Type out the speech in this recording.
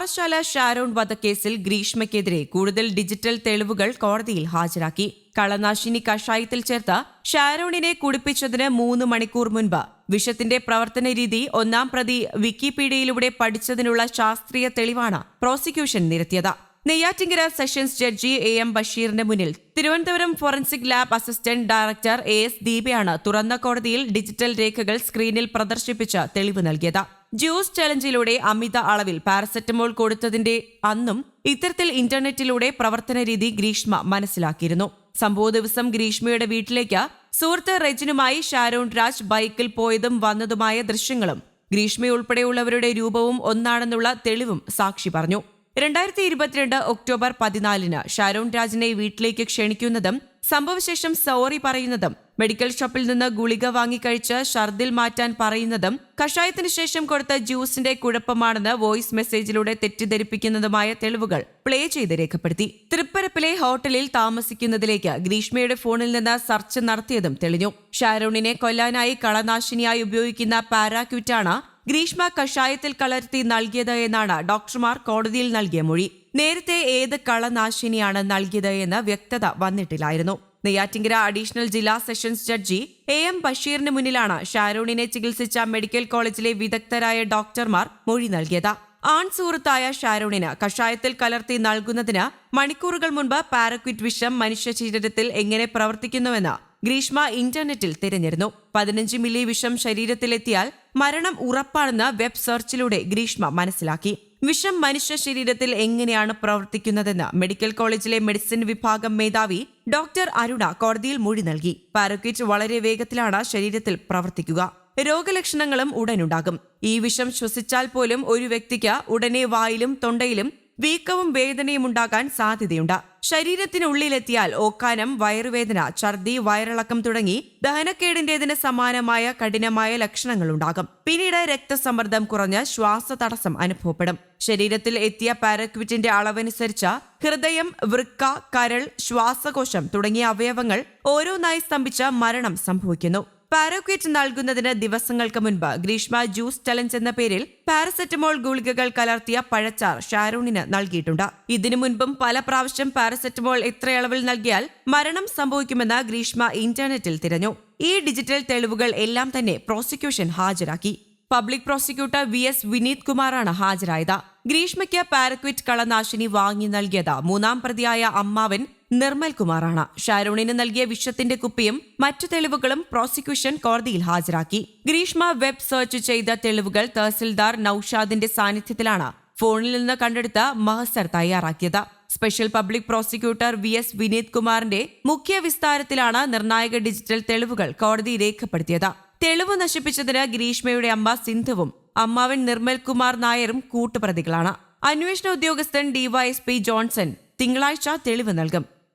പാറശാല ഷാരോൺ വധക്കേസിൽ ഗ്രീഷ്മയ്ക്കെതിരെ കൂടുതൽ ഡിജിറ്റൽ തെളിവുകൾ കോടതിയിൽ ഹാജരാക്കി. കളനാശിനി കഷായത്തിൽ ചേർത്ത ഷാരോണിനെ കുടിപ്പിച്ചതിന് മൂന്ന് മണിക്കൂർ മുൻപ് വിഷത്തിന്റെ പ്രവർത്തന രീതി ഒന്നാം പ്രതി വിക്കിപീഡിയയിലൂടെ പഠിച്ചതിനുള്ള ശാസ്ത്രീയ തെളിവാണ് prosecution നിരത്തിയത്. Neyyattinkara sessions judge A M ബഷീറിന്റെ മുന്നിൽ Thiruvananthapuram forensic lab assistant director A S ദീപയാണ് തുറന്ന കോടതിയിൽ ഡിജിറ്റൽ രേഖകൾ സ്ക്രീനിൽ പ്രദർശിപ്പിച്ച് തെളിവ് നൽകിയത്. ജ്യൂസ് ചലഞ്ചിലൂടെ അമിത അളവിൽ പാരസെറ്റമോൾ കൊടുത്തതിന്റെ അന്നും ഇത്തരത്തിൽ ഇന്റർനെറ്റിലൂടെ പ്രവർത്തന രീതി ഗ്രീഷ്മ മനസ്സിലാക്കിയിരുന്നു. സംഭവ ദിവസം ഗ്രീഷ്മയുടെ വീട്ടിലേക്ക് സുഹൃത്ത് റെജിനുമായി ഷാരോൺ രാജ് ബൈക്കിൽ പോയതും വന്നതുമായ ദൃശ്യങ്ങളും ഗ്രീഷ്മയുൾപ്പെടെയുള്ളവരുടെ രൂപവും ഒന്നാണെന്നുള്ള തെളിവും സാക്ഷി പറഞ്ഞു. രണ്ടായിരത്തി ഇരുപത്തിരണ്ട് ഒക്ടോബർ പതിനാലിന് ഷാരോൺ രാജിനെ വീട്ടിലേക്ക് ക്ഷണിക്കുന്നതും സംഭവശേഷം സോറി പറയുന്നതും മെഡിക്കൽ ഷോപ്പിൽ നിന്ന് ഗുളിക വാങ്ങിക്കഴിച്ച് ഷർദിൽ മാറ്റാൻ പറയുന്നതും കഷായത്തിന് ശേഷം കൊടുത്ത ജ്യൂസിന്റെ കുഴപ്പമാണെന്ന് വോയിസ് മെസ്സേജിലൂടെ തെറ്റിദ്ധരിപ്പിക്കുന്നതുമായ തെളിവുകൾ പ്ലേ ചെയ്ത് രേഖപ്പെടുത്തി. തൃപ്പരപ്പിലെ ഹോട്ടലിൽ താമസിക്കുന്നതിലേക്ക് ഗ്രീഷ്മയുടെ ഫോണിൽ നിന്ന് സർച്ച് നടത്തിയതും തെളിഞ്ഞു. ഷാരോണിനെ കൊല്ലാനായി കളനാശിനിയായി ഉപയോഗിക്കുന്ന പാരാക്യൂറ്റാണ് ഗ്രീഷ്മ കഷായത്തിൽ കലർത്തി നൽകിയത് എന്നാണ് ഡോക്ടർമാർ കോടതിയിൽ നൽകിയ മൊഴി. നേരത്തെ ഏത് കളനാശിനിയാണ് നൽകിയത് എന്ന് വ്യക്തത വന്നിട്ടില്ലായിരുന്നു. നെയ്യാറ്റിങ്കര അഡീഷണൽ ജില്ലാ സെഷൻസ് ജഡ്ജി എ എം ബഷീറിന് മുന്നിലാണ് ഷാരോണിനെ ചികിത്സിച്ച മെഡിക്കൽ കോളേജിലെ വിദഗ്ധരായ ഡോക്ടർമാർ മൊഴി നൽകിയത്. ആൺ സുഹൃത്തായ ഷാരോണിന് കഷായത്തിൽ കലർത്തി നൽകുന്നതിന് മണിക്കൂറുകൾ മുൻപ് പാരക്വിറ്റ് വിഷം മനുഷ്യ ശരീരത്തിൽ എങ്ങനെ പ്രവർത്തിക്കുന്നുവെന്ന് ഗ്രീഷ്മ ഇന്റർനെറ്റിൽ തിരഞ്ഞിരുന്നു. പതിനഞ്ച് മില്ലി വിഷം ശരീരത്തിലെത്തിയാൽ മരണം ഉറപ്പാണെന്ന് വെബ് സെർച്ചിലൂടെ ഗ്രീഷ്മ മനസ്സിലാക്കി. വിഷം മനുഷ്യ ശരീരത്തിൽ എങ്ങനെയാണ് പ്രവർത്തിക്കുന്നതെന്ന് മെഡിക്കൽ കോളേജിലെ മെഡിസിൻ വിഭാഗം മേധാവി ഡോക്ടർ അരുണ കോടതിയിൽ മൊഴി നൽകി. പാരക്വിറ്റ് വളരെ വേഗത്തിലാണ് ശരീരത്തിൽ പ്രവർത്തിക്കുക. രോഗലക്ഷണങ്ങളും ഉടനുണ്ടാകും. ഈ വിഷം ശ്വസിച്ചാൽ പോലും ഒരു വ്യക്തിക്ക് ഉടനെ വായിലും തൊണ്ടയിലും വീക്കവും വേദനയും ഉണ്ടാകാൻ സാധ്യതയുണ്ട്. ശരീരത്തിനുള്ളിലെത്തിയാൽ ഓക്കാനം വയറുവേദന ഛർദി വയറിളക്കം തുടങ്ങി ദഹനക്കേടിന്റേതിന് സമാനമായ കഠിനമായ ലക്ഷണങ്ങൾ ഉണ്ടാകും പിന്നീട് രക്തസമ്മർദ്ദം കുറഞ്ഞ് ശ്വാസതടസ്സം അനുഭവപ്പെടും. ശരീരത്തിൽ എത്തിയ പാരക്വിറ്റിന്റെ അളവനുസരിച്ച് ഹൃദയം വൃക്ക കരൾ ശ്വാസകോശം തുടങ്ങിയ അവയവങ്ങൾ ഓരോന്നായി സ്തംഭിച്ച് മരണം സംഭവിക്കുന്നു. പാരോക്വിറ്റ് നൽകുന്നതിന് ദിവസങ്ങൾക്ക് മുൻപ് ഗ്രീഷ്മ ജ്യൂസ് ചലഞ്ച് എന്ന പേരിൽ പാരസെറ്റമോൾ ഗുളികകൾ കലർത്തിയ പഴച്ചാർ ഷാരൂണിന് നൽകിയിട്ടുണ്ട്. ഇതിനു മുൻപും പല പ്രാവശ്യം പാരസെറ്റമോൾ എത്രയളവിൽ നൽകിയാൽ മരണം സംഭവിക്കുമെന്ന് ഗ്രീഷ്മ ഇന്റർനെറ്റിൽ തിരഞ്ഞു. ഈ ഡിജിറ്റൽ തെളിവുകൾ എല്ലാം തന്നെ പ്രോസിക്യൂഷൻ ഹാജരാക്കി. Public prosecutor V S Vineeth കുമാറാണ് ഹാജരായത്. ഗ്രീഷ്മയ്ക്ക് പാരക്വിറ്റ് കളനാശിനി വാങ്ങി നൽകിയത് മൂന്നാം പ്രതിയായ അമ്മാവൻ നിർമ്മൽ കുമാറാണ്. ഷാരൂണിന് നൽകിയ വിഷത്തിന്റെ കുപ്പിയും മറ്റു തെളിവുകളും പ്രോസിക്യൂഷൻ കോടതിയിൽ ഹാജരാക്കി. ഗ്രീഷ്മ വെബ് സെർച്ച് ചെയ്ത തെളിവുകൾ തഹസിൽദാർ നൌഷാദിന്റെ സാന്നിധ്യത്തിലാണ് ഫോണിൽ നിന്ന് കണ്ടെടുത്ത മഹസർ തയ്യാറാക്കിയത്. Special public prosecutor V S Vineeth കുമാറിന്റെ മുഖ്യ വിസ്താരത്തിലാണ് നിർണായക ഡിജിറ്റൽ തെളിവുകൾ കോടതി രേഖപ്പെടുത്തിയത്. തെളിവ് നശിപ്പിച്ചതിന് ഗ്രീഷ്മയുടെ അമ്മ സിന്ധുവും അമ്മാവൻ നിർമ്മൽ കുമാർ നായരും കൂട്ടുപ്രതികളാണ്. അന്വേഷണ ഉദ്യോഗസ്ഥൻ ഡിവൈഎസ്പി ജോൺസൺ തിങ്കളാഴ്ച തെളിവ് നൽകും.